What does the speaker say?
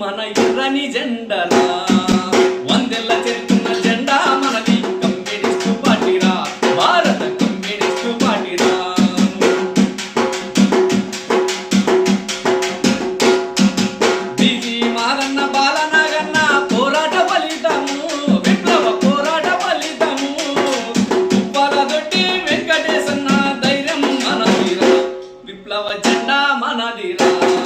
మన ఎర్రని జెండలా. వందెల్ల చెరుతున్న జెండా మనది కమ్మేడిస్తూ పాటిరా. భారత కమ్మేడిస్తూ పాటిరా. బిజి మారన్న బాలనగన్న పోరాట ఫలితము విప్లవ పోరాట ఫలితము. ఉప్పాల దొట్టి వెంకటేశన్న ధైర్యం మనదిరా. విప్లవ జెండా మనదిరా.